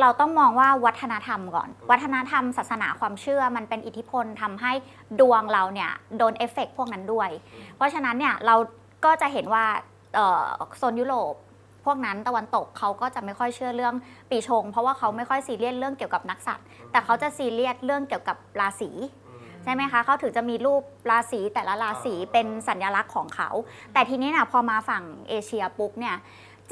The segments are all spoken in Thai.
เราต้องมองว่าวัฒนธรรมก่อน วัฒนธรรมศาสนาความเชื่อมันเป็นอิทธิพลทำให้ดวงเราเนี่ยโดนเอฟเฟกต์พวกนั้นด้วย เพราะฉะนั้นเนี่ยเราก็จะเห็นว่าเอ่อโซนยุโรปพวกนั้นตะวันตกเขาก็จะไม่ค่อยเชื่อเรื่องปีชง เพราะว่าเขาไม่ค่อยซีเรียสเรื่องเกี่ยวกับนักสัตว์ แต่เขาจะซีเรียสเรื่องเกี่ยวกับราศีใช่ไหมคะเขาถึงจะมีรูปราศีแต่ละราศีเป็นสัญลักษณ์ของเขา แต่ทีนี้นะพอมาฝั่งเอเชียปุ๊บเนี่ย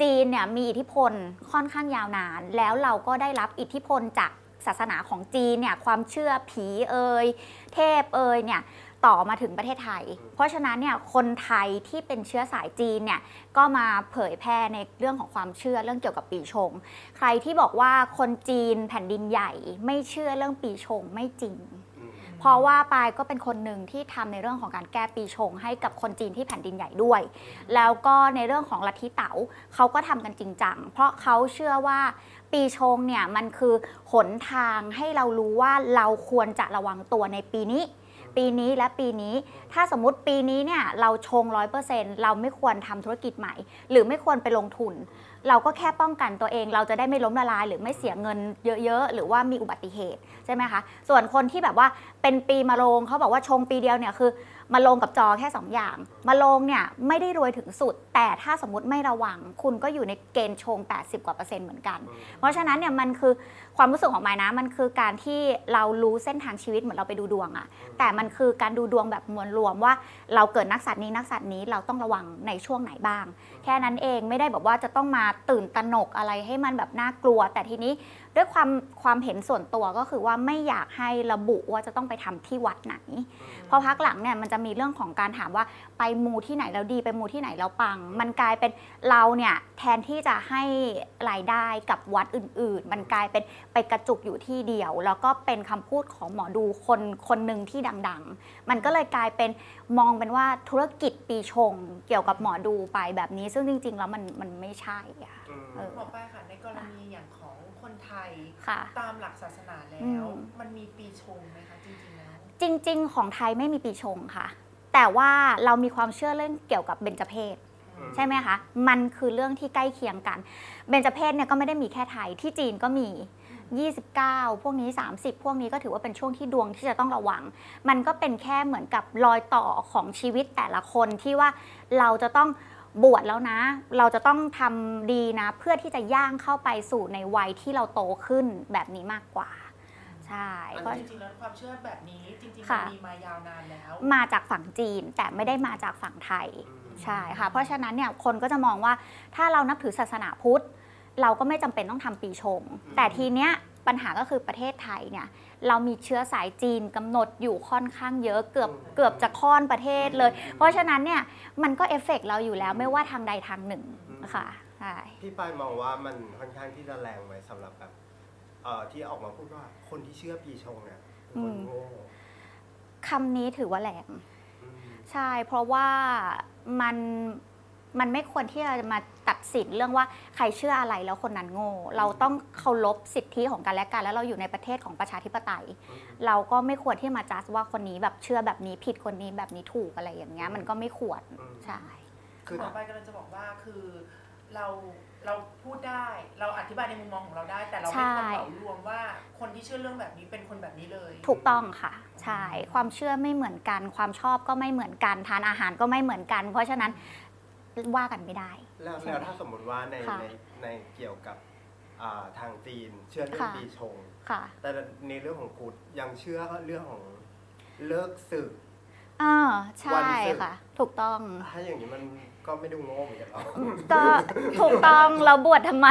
จีนเนี่ยมีอิทธิพลค่อนข้างยาวนาน แล้วเราก็ได้รับอิทธิพลจากศาสนาของจีนเนี่ยความเชื่อผีเอ่ยเทพเอ่ยเนี่ยต่อมาถึงประเทศไทย เพราะฉะนั้นเนี่ยคนไทยที่เป็นเชื้อสายจีนเนี่ยก็มาเผยแพร่ในเรื่องของความเชื่อเรื่องเกี่ยวกับปีชง ใครที่บอกว่าคนจีนแผ่นดินใหญ่ไม่เชื่อเรื่องปีชงไม่จริง เพราะว่าปายก็เป็นคนหนึ่งที่ทำในเรื่องของการแก้ปีชง ให้กับคนจีนที่แผ่นดินใหญ่ด้วย แล้วก็ในเรื่องของลัทธิเต๋าเขาก็ทำกันจริงจังเพราะเขาเชื่อว่าปีชงเนี่ยมันคือหนทางให้เรารู้ว่าเราควรจะระวังตัวในปีนี้ ปีนี้และปีนี้ ถ้าสมมติปีนี้เนี่ยเราชงร้อยเปอร์เซ็นต์เราไม่ควรทำธุรกิจใหม่ หรือไม่ควรไปลงทุน เราก็แค่ป้องกันตัวเอง เราจะได้ไม่ล้มละลาย หรือไม่เสียเงินเยอะๆ หรือว่ามีอุบัติเหตุใช่ไหมคะ ส่วนคนที่แบบว่าเป็นปีมะโรงเขาบอกว่าชงปีเดียวเนี่ยคือมาลงกับจอแค่ 2 อย่าง มาลงเนี่ยไม่ได้รวยถึงสุด แต่ถ้าสมมติไม่ระวัง คุณก็อยู่ในเกณฑ์ชง 80 กว่าเปอร์เซ็นต์เหมือนกัน เพราะฉะนั้นเนี่ยมันคือ ความรู้สึกของไม้นะ มันคือการที่เรารู้เส้นทางชีวิตเหมือนเราไปดูดวงอะแต่มันคือการดูดวงแบบมวลรวมว่า เราเกิดนักสัตว์นี้นักสัตว์นี้เราต้องระวังในช่วงไหนบ้าง แค่นั้นเองไม่ได้แบบว่าจะต้องมาตื่นตระหนกอะไรให้มันแบบน่ากลัว แต่ทีนี้ด้วยความความเห็นส่วนตัวก็คือว่าไม่อยากให้ระบุว่าจะต้องไปทำที่วัดไหน เพราะพักหลังเนี่ยมันจะมีเรื่องของการถามว่าไปมูที่ไหนแล้วดีไปมูที่ไหนแล้วปัง มันกลายเป็นเราเนี่ยแทนที่จะให้รายได้กับวัดอื่น ๆ มันกลายเป็นไป กระจุกอยู่ที่เดียว แล้วก็เป็นคำพูดของหมอดูคนคนหนึ่งที่ดัง ๆ มันก็เลยกลายเป็นมองเป็นว่าธุรกิจปีชง เกี่ยวกับหมอดูไปแบบนี้ ซึ่งจริง ๆ แล้วมันมันไม่ใช่อะเออหมอป้ายค่ะในกรณีอย่างของคนไทยค่ะตามหลักศาสนาแล้อืวมมันมีปีชงไหมคะจริงๆแล้วจริง ๆ ของไทยไม่มีปีชงค่ะ แต่ว่าเรามีความเชื่อเรื่องเกี่ยวกับเบญจเพศใช่ไหมคะ มันคือเรื่องที่ใกล้เคียงกัน เบญจเพศเนี่ยก็ไม่ได้มีแค่ไทย ที่จีนก็มี 29 พวกนี้ 30 พวกนี้ก็ถือว่าเป็นช่วงที่ดวงที่จะต้องระวัง มันก็เป็นแค่เหมือนกับรอยต่อของชีวิตแต่ละคนที่ว่าเราจะต้องบวชแล้วนะ เราจะต้องทำดีนะ เพื่อที่จะย่างเข้าไปสู่ในวัยที่เราโตขึ้นแบบนี้มากกว่า ใช่อันเพราะจริงๆแล้วความเชื่อแบบนี้จริงๆมัค่ะนมีมายาวนานแล้ว มาจากฝั่งจีนแต่ไม่ได้มาจากฝั่งไทย ใช่ค่ะ เพราะฉะนั้นเนี่ยคนก็จะมองว่าถ้าเรานับถือศาสนาพุทธ เราก็ไม่จำเป็นต้องทำปีชง แต่ทีเนี้ยปัญหาก็คือประเทศไทยเนี่ยเรามีเชื้อสายจีนกำหนดอยู่ค่อนข้างเยอะเกือบเกือบจะค่อนประเทศเลย เพราะฉะนั้นเนี่ยมันก็เอฟเฟกต์เราอยู่แล้วไม่ว่าทางใดทางหนึ่งค่ะใช่พี่ปายมองว่ามันค่อนข้างที่จะแรงไหมสำหรับแบบเอ่อที่ออกมาพูดว่าคนที่เชื่อปีชงเนี่ยเป็นคนโง่คำนี้ถือว่าแรงอืม ใช่ เพราะว่ามัน มันไม่ควรที่จะมาตัดสินเรื่องว่าใครเชื่ออะไรแล้วคนนั้นโง่ เราต้องเคารพสิทธิของกันและกัน แล้วเราอยู่ในประเทศของประชาธิปไตย เราก็ไม่ควรที่มาจัดว่าคนนี้แบบเชื่อแบบนี้ผิดคนนี้แบบนี้ถูกอะไรอย่างเงี้ยมันก็ไม่ควรอืมใช่คือหมอป้ายกำลังจะบอกว่าคือเราเราพูดได้เราอธิบายในมุมมองของเราได้ แต่เราไม่ควรเหมารวมว่าคนที่เชื่อเรื่องแบบนี้เป็นคนแบบนี้เลย ถูกต้องค่ะใช่ความเชื่อไม่เหมือนกัน ความชอบก็ไม่เหมือนกันทานอาหารก็ไม่เหมือนกัน เพราะฉะนั้น ว่ากันไม่ได้ แล้วใช่แล้วถ้าสมมติว่าในค่ะในในเกี่ยวกับอ่าทางจีนเชื่อเรื่องค่ะ ปีชง ค่ะแต่ในเรื่องของพุทธยังเชื่อเรื่องของเลิกศึก อ่าวัใช่นศึก ค่ะ ถูกต้อง ถ้าอย่างนี้มัน ก็ไม่ดูโง่เหมือนกันหรอก็ถูกต้องเราบวชทำไม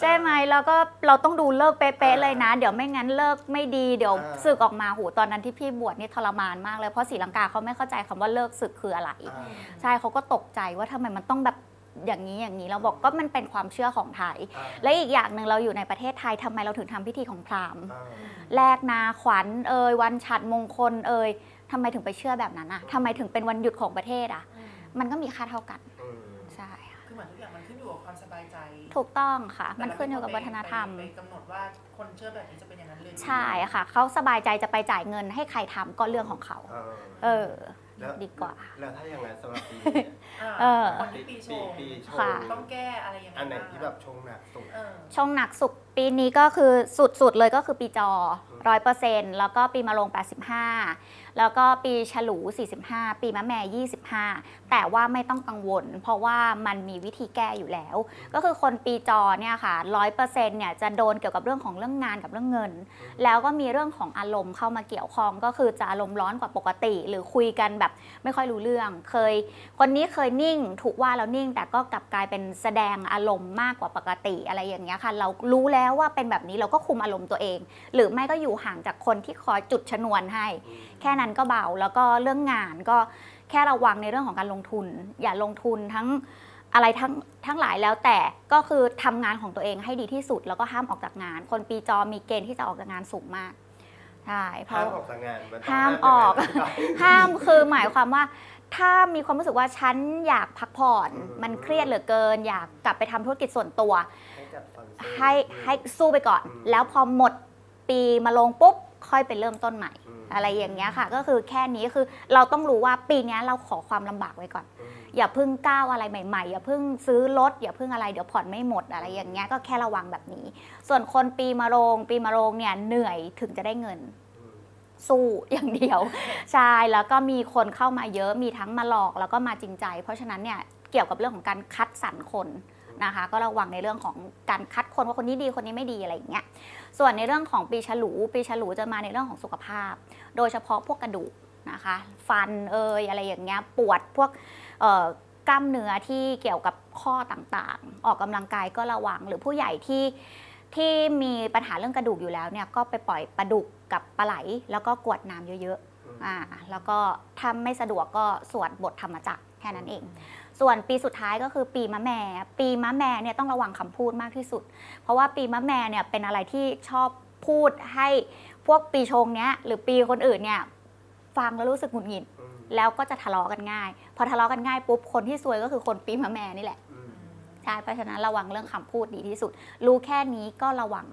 ใช่ไหมแล้วก็เราต้องดูเลิกเป๊ะๆเลยนะ เดี๋ยวไม่งั้นเลิกไม่ดีเดี๋ยวอ่า ศึกออกมาหูตอนนั้นที่พี่บวชนี่ทรมานมากเลยเพราะศรีลังกาเขาไม่เข้าใจคำว่าเลิกศึกคืออะไร อ่า ใช่เขาก็ตกใจว่าทำไมมันต้องแบบอย่างนี้อย่างนี้เราบอกก็มันเป็นความเชื่อของไทย อ่า และอีกอย่างหนึ่งเราอยู่ในประเทศไทยทำไมเราถึงทำพิธีของพราหมณ์ อ่าแลกนาขวัญเอ่ยวันฉัดมงคลเอ่ยทำไมถึงไปเชื่อแบบนั้นอะทำไมถึงเป็นวันหยุดของประเทศอะอื มมันก็มีค่าเท่ากันอืมใช่ค่ะคือเหมือนทุกอย่างมันขึ้นอยู่กับความสบายใจถูกต้องค่ะแต่มันเราขึ้นอยู่กับไวัฒนธรรม ไปกำหนดว่าคนเชื่อแบบนี้จะเป็นอย่างนั้นเลยใช่ค่ะ เขาสบายใจจะไปจ่ายเงินให้ใครทำก็เรื่องของเขาอ่าเออ แล้ว ดีกว่า แล้วถ้าอย่างนั้นสำหรับปีนี้อ่าเออ คนที่ปีชงปีชงค่ะ ต้องแก้อะไรยังไงอันไหนบ้างที่แบบชงหนักสุด เออช่องหนักสุกปีนี้ก็คือสุดๆเลยก็คือปีจอ ร้อยเปอร์เซ็นต์แล้วก็ปีมะโรง85 แล้วก็ปีฉลู 45 ปีมะแม่ 25 แต่ว่าไม่ต้องกังวล เพราะว่ามันมีวิธีแก้อยู่แล้ว ก็คือคนปีจอเนี่ยค่ะร้อยเปอร์เซ็นต์เนี่ยจะโดนเกี่ยวกับเรื่องของเรื่องงานกับเรื่องเงิน แล้วก็มีเรื่องของอารมณ์เข้ามาเกี่ยวข้องก็คือจะอารมณ์ร้อนกว่าปกติ หรือคุยกันแบบไม่ค่อยรู้เรื่อง เคย คนนี้เคยนิ่งถูกว่าแล้วนิ่ง แต่ก็กลับกลายเป็นแสดงอารมณ์มากกว่าปกติอะไรอย่างเงี้ยค่ะ เรารู้แล้วว่าเป็นแบบนี้เราก็คุมอารมณ์ตัวเอง หรือไม่ก็อยู่ห่างจากคนที่คอยจุดชนวนให้ แค่นั้นก็เบาแล้วก็เรื่องงานก็แค่ระวังในเรื่องของการลงทุน อย่าลงทุนทั้งอะไรทั้งทั้งหลายแล้วแต่ก็คือทำงานของตัวเองให้ดีที่สุด แล้วก็ห้ามออกจากงาน คนปีจอมีเกณฑ์ที่จะออกจากงานสูงมากใช่เพห้ามราะออกจากงานนต้องห้ามออกยังไงห้ามคือหมายความว่า ถ้ามีความรู้สึกว่าฉันอยากพักผ่อนอืมมันเครียดเหลือเกิน อยากกลับไปทำธุรกิจส่วนตัว ให้จัดฟันเฟืองให้ให้สู้ไปก่อนอืมแล้วพอหมด ปีมาลงปุ๊บค่อยไปเริ่มต้นใหม่อืมอะไรอย่างเงี้ยค่ะ ก็คือแค่นี้คือเราต้องรู้ว่าปีเนี้ยเราขอความลำบากไว้ก่อนอืมอย่าเพิ่งก้าวอะไรใหม่ๆ อย่าเพิ่งซื้อรถอย่าเพิ่งอะไรเดี๋ยวผ่อนไม่หมดอะไรอย่างเงี้ยก็แค่ระวังแบบนี้ ส่วนคนปีมะโรง ปีมะโรงเนี่ยเหนื่อยถึงจะได้เงินอืมสู้อย่างเดียวใช่แล้วก็มีคนเข้ามาเยอะมีทั้งมาหลอกแล้วก็มาจริงใจ เพราะฉะนั้นเนี่ยเกี่ยวกับเรื่องของการคัดสรรคน นะคะ ก็ระวังในเรื่องของการคัดคนว่าคนนี้ดีคนนี้ไม่ดีอะไรอย่างเงี้ย ส่วนในเรื่องของปีฉลูปีฉลูจะมาในเรื่องของสุขภาพ โดยเฉพาะพวกกระดูกนะคะ ฟันเอยอะไรอย่างเงี้ยปวดพวกเอ่อกล้ามเนื้อที่เกี่ยวกับข้อต่างๆ ออกกำลังกายก็ระวังหรือผู้ใหญ่ที่ที่มีปัญหาเรื่องกระดูกอยู่แล้วเนี่ยก็ไปปล่อยปลาดุกกับปลาไหล แล้วก็กวดน้ำเยอะๆอ่าแล้วก็ถ้าไม่สะดวกก็สวดบทธรรมจักรแค่นั้นเอง ส่วนปีสุดท้ายก็คือปีมะแม่ ปีมะแม่เนี่ยต้องระวังคำพูดมากที่สุด เพราะว่าปีมะแม่เนี่ยเป็นอะไรที่ชอบพูดให้พวกปีชงเนี้ยหรือปีคนอื่นเนี่ยฟังแล้วรู้สึกหงุดหงิดอืมแล้วก็จะทะเลาะกันง่าย พอทะเลาะกันง่ายปุ๊บคนที่ซวยก็คือคนปีมะแม่นี่แหละอืมใช่เพราะฉะนั้นระวังเรื่องคำพูดดีที่สุด รู้แค่นี้ก็ระวัง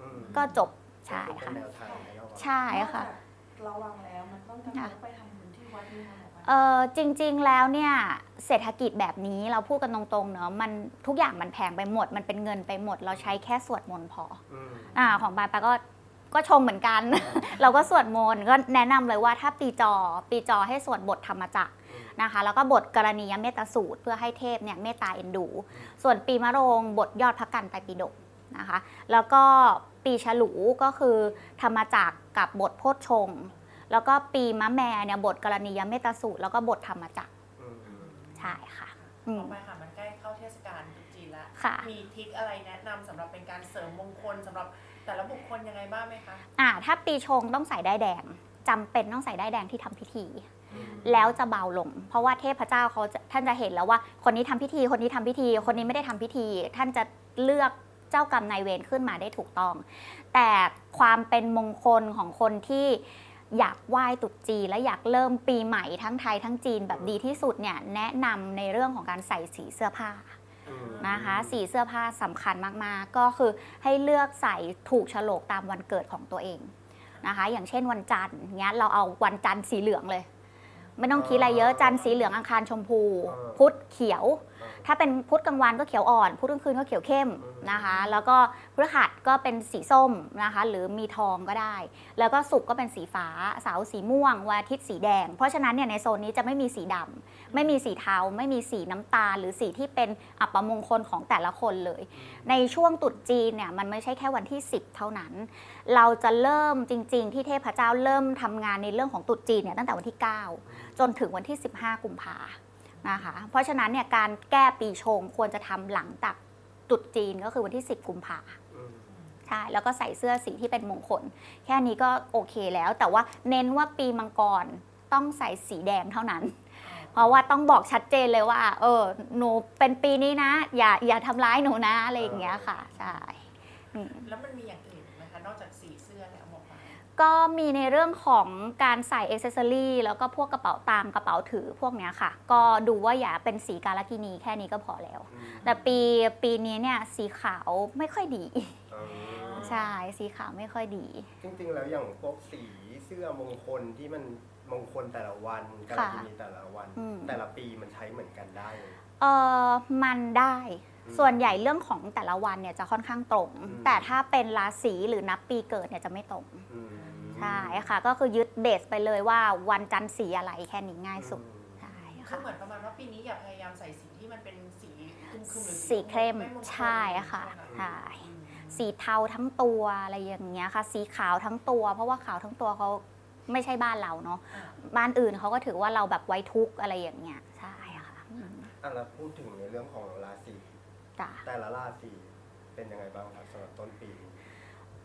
อืมก็จบใช่เป็นค่ะแนวทางให้เราใช่ค่ะนอกจากระวังแล้วมันต้องทำให้ไปทำบุญที่วัดนี่ค่ะหมอปลา เออจริงๆแล้วเนี่ยเศรษฐกิจแบบนี้เราพูดกันตรงๆเนอะมันทุกอย่างมันแพงไปหมด มันเป็นเงินไปหมด เราใช้แค่สวดมนต์พออืม อ่าของปายปายก็ก็ชงเหมือนกัน เราก็สวดมนต์ก็แนะนำเลยว่าถ้าปีจอปีจอให้สวดบทธรรมจักรอืมนะคะ แล้วก็บทกรณียเมตตาสูตรเพื่อให้เทพเนี่ยเมตตาเอ็นดู ส่วนปีมะโรงบทยอดพระกันไตรปิฎกนะคะ แล้วก็ปีฉลูก็คือธรรมจักรกับบทโพชฌงค์ แล้วก็ปีมะแม่เนี่ยบทกรณียเมตตาสูตร แล้วก็บทธรรมจักรอืมใช่ค่ะอืม ต่อไปค่ะมันใกล้เข้าเทศกาลตรุษจีนแล้วค่ะ มีทริคอะไรแนะนำสำหรับเป็นการเสริมมงคลสำหรับแต่ละบุคคลยังไงบ้างไหมคะอ่าถ้าปีชงต้องใส่ได้ายแดงจำเป็นต้องใส่ได้ายแดงที่ทำพิธีอืมแล้วจะเบาลง เพราะว่าเทพเจ้าเขาจะท่านจะเห็นแล้วว่า คนนี้ทำพิธีคนนี้ทำพิธี คนนี้ไม่ได้ทำพิธี ท่านจะเลือกเจ้ากรรมนายเวรขึ้นมาได้ถูกต้อง แต่ความเป็นมงคลของคนที่ อยากไหว้ตรุษจีนและอยากเริ่มปีใหม่ทั้งไทยทั้งจีนแบบดีที่สุดเนี่ยแนะนำในเรื่องของการใส่สีเสื้อผ้าอืมนะคะ สีเสื้อผ้าสำคัญมากๆ ก็คือให้เลือกใส่ถูกโฉลกตามวันเกิดของตัวเองนะคะ อย่างเช่นวันจันทร์เงี้ยเราเอาวันจันทร์สีเหลืองเลย ไม่ต้องคิดอะไรเยอะจันทร์สีเหลืองอังคารชมพู พุธเขียว ถ้าเป็นพุธกลางวันก็เขียวอ่อน พุธกลางคืนก็เขียวเข้มนะคะ แล้วก็พฤหัสก็เป็นสีส้มนะคะ หรือมีทองก็ได้ แล้วก็ศุกร์ก็เป็นสีฟ้า เสาร์สีม่วงวันอาทิตย์สีแดง เพราะฉะนั้นเนี่ยในโซนนี้จะไม่มีสีดำไม่มีสีเทา ไม่มีสีน้ำตาล หรือสีที่เป็นอัปมงคลของแต่ละคนเลย ในช่วงตรุษจีนเนี่ยมันไม่ใช่แค่วันที่ 10 เท่านั้น เราจะเริ่มจริง ๆ ที่เทพเจ้าเริ่มทำงานในเรื่องของตรุษจีนเนี่ยตั้งแต่วันที่ 9 จนถึงวันที่ 15 กุมภานะคะ เพราะฉะนั้นเนี่ยการแก้ปีชงควรจะทำหลังจากตรุษจีนก็คือวันที่ 10 กุมภาอืมใช่ แล้วก็ใส่เสื้อสีที่เป็นมงคล แค่นี้ก็โอเคแล้ว แต่ว่าเน้นว่าปีมังกรต้องใส่สีแดงเท่านั้น เพราะว่าต้องบอกชัดเจนเลยว่า เออ หนูเป็นปีนี้นะ อย่าอย่าทำร้ายหนูนะอะไรอย่างเงี้ยค่ะ ใช่อืมแล้วมันมีอย่าง ก็มีในเรื่องของการใส่เอเซอรี่แล้วก็พวกกระเป๋าตามกระเป๋าถือพวกเนี้ยค่ะ ก็ดูว่าอย่าเป็นสีกาลกินีแค่นี้ก็พอแล้วอืมแต่ปีปีนี้เนี่ยสีขาวไม่ค่อยดีอ๋อใช่สีขาวไม่ค่อยดี จริงๆ แล้วอย่างพวกสีเสื้อมงคลที่มันมงคลแต่ละวันกาลค่ะกินีแต่ละวัน อืม แต่ละปีมันใช้เหมือนกันได้เลยเออมันได้ส่วนใหญ่เรื่องของแต่ละวันเนี่ยจะค่อนข้างตรง อืม แต่ถ้าเป็นราศีหรือนับปีเกิดเนี่ยจะไม่ตรง อืม ใช่ค่ะ ก็คือยึดเบสไปเลยว่าวันจันทร์สีอะไรแค่นี้ง่ายสุดใช่คือค่ะเหมือนประมาณว่าปีนี้อย่าพยายามใส่สีที่มันเป็นสีครึมๆหรือสีเข้มไงคลใช่ค่ะไหมใช่อืมสีเทาทั้งตัวอะไรอย่างเงี้ยค่ะ สีขาวทั้งตัว เพราะว่าขาวทั้งตัวเขาไม่ใช่บ้านเราเนาะอ่าบ้านอื่นเขาก็ถือว่าเราแบบไว้ทุกข์อะไรอย่างเงี้ยใช่ค่ะอืมอะเราพูดถึงในเรื่องของราศีจ้ะ แต่ละราศีเป็นยังไงบ้างครับสำหรับต้นปีนี้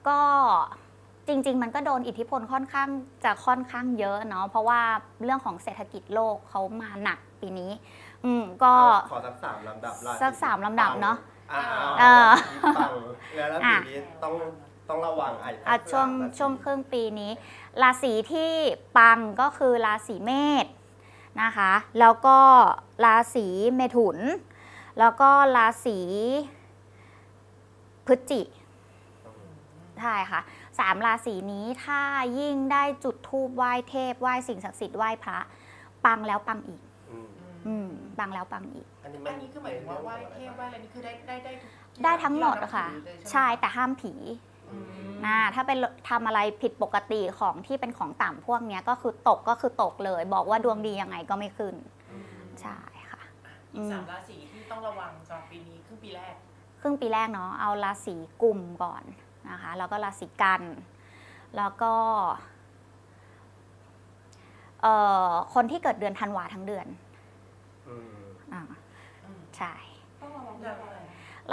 ก็ จริง ๆ มันก็โดนอิทธิพลค่อนข้างจะค่อนข้างเยอะเนาะเพราะว่าเรื่องของเศรษฐกิจโลกเขามาหนักปีนี้ อืมก็ขอสักสามลำดับราศีสักสามลำดับเนอะอ่าเออที่ปังแล้วราศีนี้ต้องต้องระวังไอ้อะช่วงสามราศีช่วงครึ่งปีนี้ ราศีที่ปังก็คือราศีเมษนะคะ แล้วก็ราศีเมถุน แล้วก็ราศีพฤศจิใช่ค่ะ สามราศีนี้ถ้ายิ่งได้จุดธูปไหว้เทพไหว้สิ่งศักดิ์สิทธิ์ไหว้พระ ปังแล้วปังอีก อืมอืมปังแล้วปังอีก อันนี้อันนี้คือหมายถึงว่าไหว้เทพไหว้อะไรนี่คือได้ได้ได้ทุกได้ทั้งหมดอะค่ะ ที่เรานับถือเลยไหมใช่แต่ห้ามผีอืมนะถ้าเป็นทำอะไรผิดปกติของที่เป็นของต่ำพวกเนี้ยก็คือตกก็คือตกเลย บอกว่าดวงดียังไงก็ไม่ขึ้น อืมใช่ค่ะอีกสามราศีที่ต้องระวังสำหรับปีนี้ครึ่งปีแรก ครึ่งปีแรกเนาะเอาราศีกุมก่อน นะคะแล้วก็ราศีกัน แล้วก็เอ่อคนที่เกิดเดือนธันวาทั้งเดือนอืมอ่าอืมใช่ต้องระวังแล้เรื่วองอะไร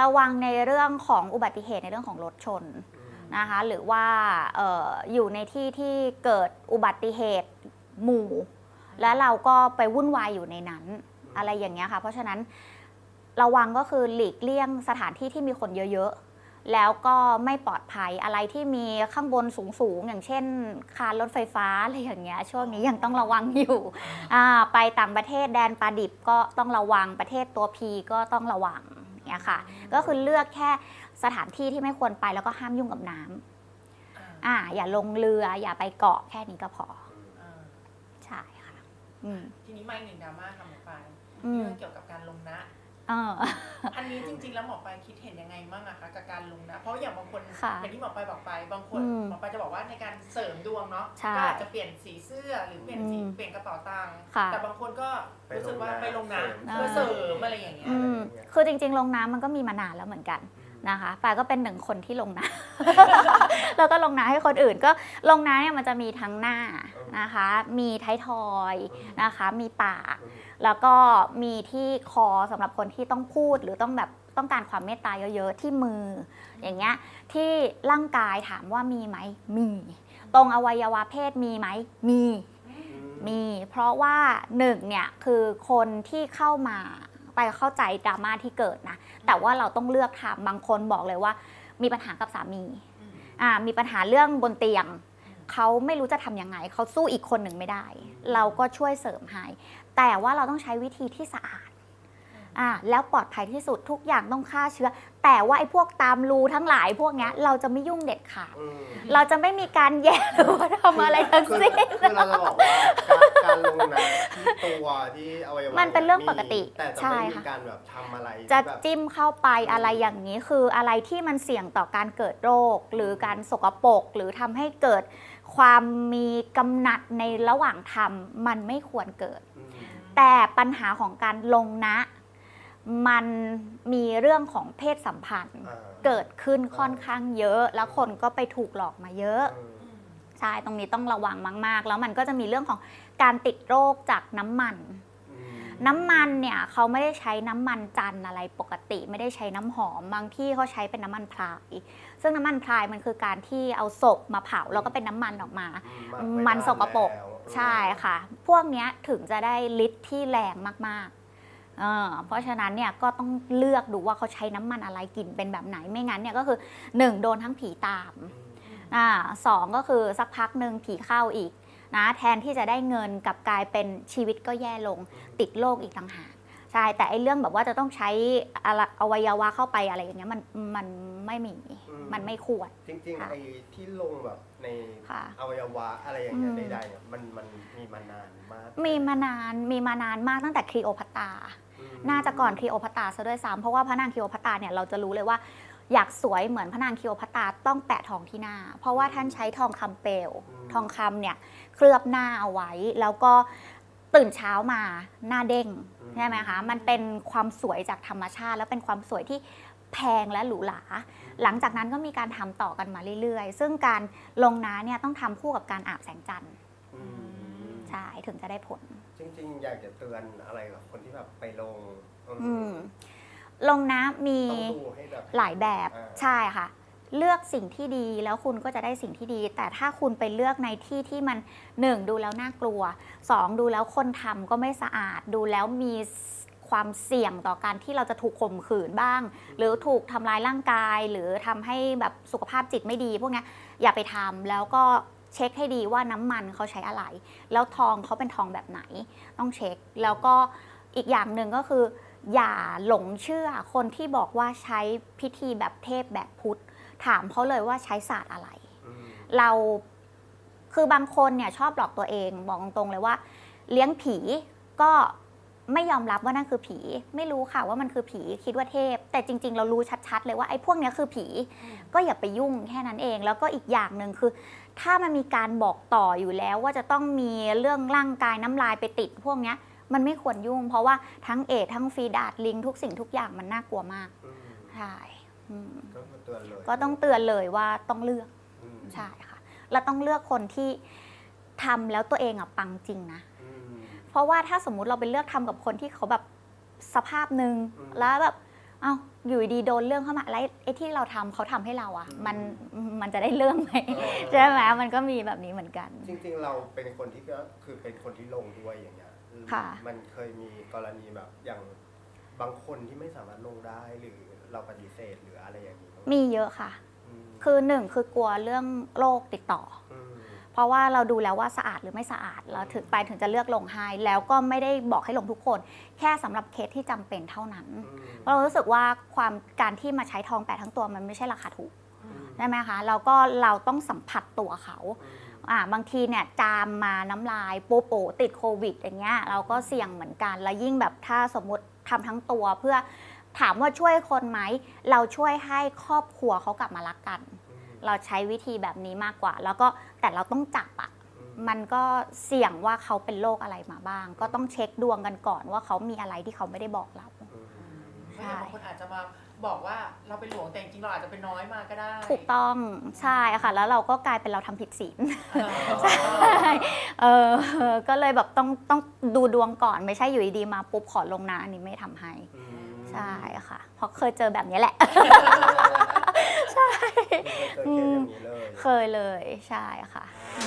ระวังในเรื่องของอุบัติเหตุในเรื่องของรถชนอืมนะคะหรือว่าเอออยู่ในที่ที่เกิดอุบัติเหตุหมู่ แล้วเราก็ไปวุ่นวายอยู่ในนั้น อะไรอย่างเงี้ยค่ะ เพราะฉะนั้นระวังก็คือหลีกเลี่ยงสถานที่ที่มีคนเยอะๆ แล้วก็ไม่ปลอดภัยอะไรที่มีข้างบนสูงๆ อย่างเช่น คานรถไฟฟ้าอะไรอย่างเงี้ยช่วงนี้ยังต้องระวังอยู่อ่าไปต่างประเทศแดนปลาดิบก็ต้องระวังประเทศตัวพีก็ต้องระวังเนี่ยค่ะ ก็คือเลือกแค่สถานที่ที่ไม่ควรไปแล้วก็ห้ามยุ่งกับน้ำอ่าอ่าอย่าลงเรือ อย่าไปเกาะแค่นี้ก็พออ่าใช่ค่ะอืมทีนี้มาอีกหนึ่งดราม่าค่ะหมอปลายอืมเรื่องเกี่ยวกับการลงนะเอออันนี้จริงๆ แล้วหมอปลายคิดเห็นยังไงบ้างอะคะกับการลงนะ เพราะอย่างบางคนค่ะอย่างที่หมอปลายบอกไปบางคนอืมหมอปลายจะบอกว่าในการเสริมดวงเนาะใช่ก็อาจจะเปลี่ยนสีเสื้อหรือเปลี่ยนสีอืมเปลี่ยนกระเป๋าตังค์ค่ะ แต่บางคนก็รู้สึกว่าไปลงนะเสริมเพื่อเสริมอะไรอย่างเงี้ย อืมคือจริง ๆ ลงน้ำมันก็มีมานานแล้วเหมือนกันนะคะปายก็เป็นหนึ่งคนที่ลงน้ำ แล้วก็ลงน้ำให้คนอื่นก็ลงน้ำเนี่ยมันจะมีทั้งหน้านะคะ มีท้ายทอยนะคะ มีปากอืม แล้วก็มีที่คอสำหรับคนที่ต้องพูดหรือต้องแบบต้องการความเมตตาเยอะๆ ที่มือ อย่างเงี้ยที่ร่างกายถามว่ามีไหมมี ตรงอวัยวะเพศมีไหมมีมี เพราะว่าหนึ่งเนี่ยคือคนที่เข้ามาไปเข้าใจดราม่าที่เกิดนะแต่ว่าเราต้องเลือกทำบางคนบอกเลยว่า มีปัญหากับสามีอ่ามีปัญหาเรื่องบนเตียงเขาไม่รู้จะทำยังไงเขาสู้อีกคนหนึ่งไม่ได้ เราก็ช่วยเสริมให้ แต่ว่าเราต้องใช้วิธีที่สะอาดอ่าแล้วปลอดภัยที่สุดทุกอย่างต้องฆ่าเชื้อ แต่ว่าไอ้พวกตามรูทั้งหลายพวกเนี้ยเราจะไม่ยุ่งเด็ดขาด อืมเราจะไม่มีการแย่หรือว่าทำอะไรทั้งคือสิ้น คือเราจะบอกว่าการการลงนะที่ตัวที่อวัยวะมันเป็นเรื่องปกติแต่จะใช่ไม่มีค่ะ การแบบทำอะไรจะแบบ จิ้มเข้าไปอะไรอย่างนี้คืออะไรที่มันเสี่ยงต่อการเกิดโรค หรือการสกปรกหรือทำให้เกิดความมีกำหนัดในระหว่างทำมันไม่ควรเกิดอืม แต่ปัญหาของการลงนะ มันมีเรื่องของเพศสัมพันธ์อ่าเกิดขึ้นค่อนข้างเยอะ แล้วคนก็ไปถูกหลอกมาเยอะอืมอืมใช่ตรงนี้ต้องระวังมาก ๆ แล้วมันก็จะมีเรื่องของการติดโรคจากน้ำมันอืมน้ำมันเนี่ยเขาไม่ได้ใช้น้ำมันจันทร์อะไรปกติ ไม่ได้ใช้น้ำหอมบางที่เขาใช้เป็นน้ำมันพราย ซึ่งน้ำมันพรายมันคือการที่เอาศพมาเผาแล้วก็เป็นน้ำมันออกมาอืมันสกปรกแล้ว ใช่ค่ะ พวกเนี้ยถึงจะได้ฤทธิ์ที่แรงมากๆเออเพราะฉะนั้นเนี่ยก็ต้องเลือกดูว่าเขาใช้น้ำมันอะไรกลิ่นเป็นแบบไหนไม่งั้นเนี่ยก็คือ1โดนทั้งผีตามอืมอ่าสองก็คือสักพักหนึ่งผีเข้าอีกนะแทนที่จะได้เงินกลับกลายเป็นชีวิตก็แย่ลงติดโรคอีกต่างหากใช่แต่ไอ้เรื่องแบบว่าจะต้องใช้อะไรอวัยวะเข้าไปอะไรอย่างเงี้ยมันมันไม่มีอื มมันไม่ควร จริงค่ะๆไอ้ที่ลงแบบในค่ะ อวัยวะอะไรอย่างเงี้ยอืมใดๆเนี่ยมันมันมีมานานมากมีมานานมีมานานมากตั้งแต่คลีโอพัตราอือืม น่าจะก่อนคลีโอพัตราซะด้วยซ้ำเพราะว่าพระนางคลีโอพัตราเนี่ยเราจะรู้เลยว่า อยากสวยเหมือนพระนางคลีโอพัตราต้องแปะทองที่หน้า เพราะว่าท่านใช้ทองคำเปลวทองคำเนี่ยเคลือบหน้าเอาไว้ แล้วก็ตื่นเช้ามาหน้าเด้งใช่ไหมคะ มันเป็นความสวยจากธรรมชาติ แล้วเป็นความสวยที่ แพงและหรูหรา หลังจากนั้นก็มีการทำต่อกันมาเรื่อยๆ ซึ่งการลงน้าเนี่ยต้องทำคู่กับการอาบแสงจันทร์อืมใช่ถึงจะได้ผล จริงๆ อยากจะเตือนอะไรกับคนที่แบบไปลงอืมอืมลงน้ำมีต้องดูให้แบบหลายแบบอ่าใช่ค่ะ เลือกสิ่งที่ดีแล้วคุณก็จะได้สิ่งที่ดี แต่ถ้าคุณไปเลือกในที่ที่มันหนึ่งดูแล้วน่ากลัวสองดูแล้วคนทำก็ไม่สะอาดดูแล้วมี ความเสี่ยงต่อการที่เราจะถูกข่มขืนบ้าง หรือถูกทำร้ายร่างกาย หรือทำให้แบบสุขภาพจิตไม่ดี พวกเนี้ยอย่าไปทำแล้วก็เช็คให้ดีว่าน้ำมันเขาใช้อะไร แล้วทองเขาเป็นทองแบบไหน ต้องเช็ค แล้วก็อีกอย่างหนึ่งก็คือ อย่าหลงเชื่อคนที่บอกว่าใช้พิธีแบบเทพแบบพุทธ ถามเขาเลยว่าใช้ศาสตร์อะไรอืมเราคือบางคนเนี่ยชอบหลอกตัวเองบอกตรงๆเลยว่า เลี้ยงผีก็ ไม่ยอมรับว่านั่นคือผี ไม่รู้ค่ะว่ามันคือผีคิดว่าเทพ แต่จริง ๆ เรารู้ชัดๆเลยว่าไอ้พวกเนี้ยคือผี ก็อย่าไปยุ่งแค่นั้นเอง แล้วก็อีกอย่างหนึ่งคือ ถ้ามันมีการบอกต่ออยู่แล้วว่าจะต้องมีเรื่องร่างกายน้ำลายไปติดพวกเนี้ยมันไม่ควรยุ่ง เพราะว่าทั้งเอดส์ทั้งฟีดาดลิง ทุกสิ่งทุกอย่างมันน่ากลัวมากอืมใช่อืมก็คือเตือนเลยก็ต้องเตือนเลยว่าต้องเลือก อืม ใช่ค่ะ แล้วต้องเลือกคนที่ทำแล้วตัวเองอะปังจริงนะอืม เพราะว่าถ้าสมมุติเราไปเลือกทำกับคนที่เขาแบบสภาพหนึ่งอืมแล้วแบบเอ้าอยู่ดีๆโดนเรื่องเข้ามาแล้วไอ้ที่เราทำเขาทำให้เราอะอืมมันมันจะได้เรื่องไหมเออใช่ไหมมันก็มีแบบนี้เหมือนกัน จริงๆ เราเป็นคนที่ก็คือเป็นคนที่ลงด้วยอย่างเงี้ยอืมค่ะมันเคยมีกรณีแบบอย่างบางคนที่ไม่สามารถลงได้หรือเราปฏิเสธหรืออะไรอย่างนี้บ้างไหมีเยอะค่ะมคือหนึ่งคือกลัวเรื่องโรคติดต่อม เพราะว่าเราดูแล้วว่าสะอาดหรือไม่สะอาด เราถึงไปถึงจะเลือกลงให้แล้วก็ไม่ได้บอกให้ลงทุกคน แค่สำหรับเคสที่จำเป็นเท่านั้นอืมเรารู้สึกว่าความการที่มาใช้ทองแปะทั้งตัวมันไม่ใช่ราคาถูกอืมใช่ไหมคะแล้วก็เราต้องสัมผัสตัวเขาอืมอ่าบางทีเนี่ยจามมาน้ำลายปุ๊บโอติดโควิดอย่างเงี้ยเราก็เสี่ยงเหมือนกันแล้วยิ่งแบบถ้าสมมุติทำทั้งตัวเพื่อถามว่าช่วยคนไหม เราช่วยให้ครอบครัวเขากลับมารักกันอืม เราใช้วิธีแบบนี้มากกว่า แล้วก็แต่เราต้องจับอะอืมมันก็เสี่ยงว่าเขาเป็นโรคอะไรมาบ้าง ก็ต้องเช็คดวงกันก่อนว่าเขามีอะไรที่เขาไม่ได้บอกเราอืมไม่งั้นบางคนอาจจะมาบอกว่าเราเป็นหลวงแต่จริงๆเราอาจจะเป็นน้อยมาก็ได้ถูกต้องใช่ค่ะ แล้วเราก็กลายเป็นเราทำผิดศีล เออเออก็เลยแบบต้องต้องดูดวงก่อนไม่ใช่อยู่ดีๆมาปุ๊บขอลงนะอันนี้ไม่ทำให้อืมใช่ค่ะเพราะเคยเจอแบบนี้แหละใช่เคยเจ อเคสอย่างนี้เลยเคยเลยใช่ค่ะอ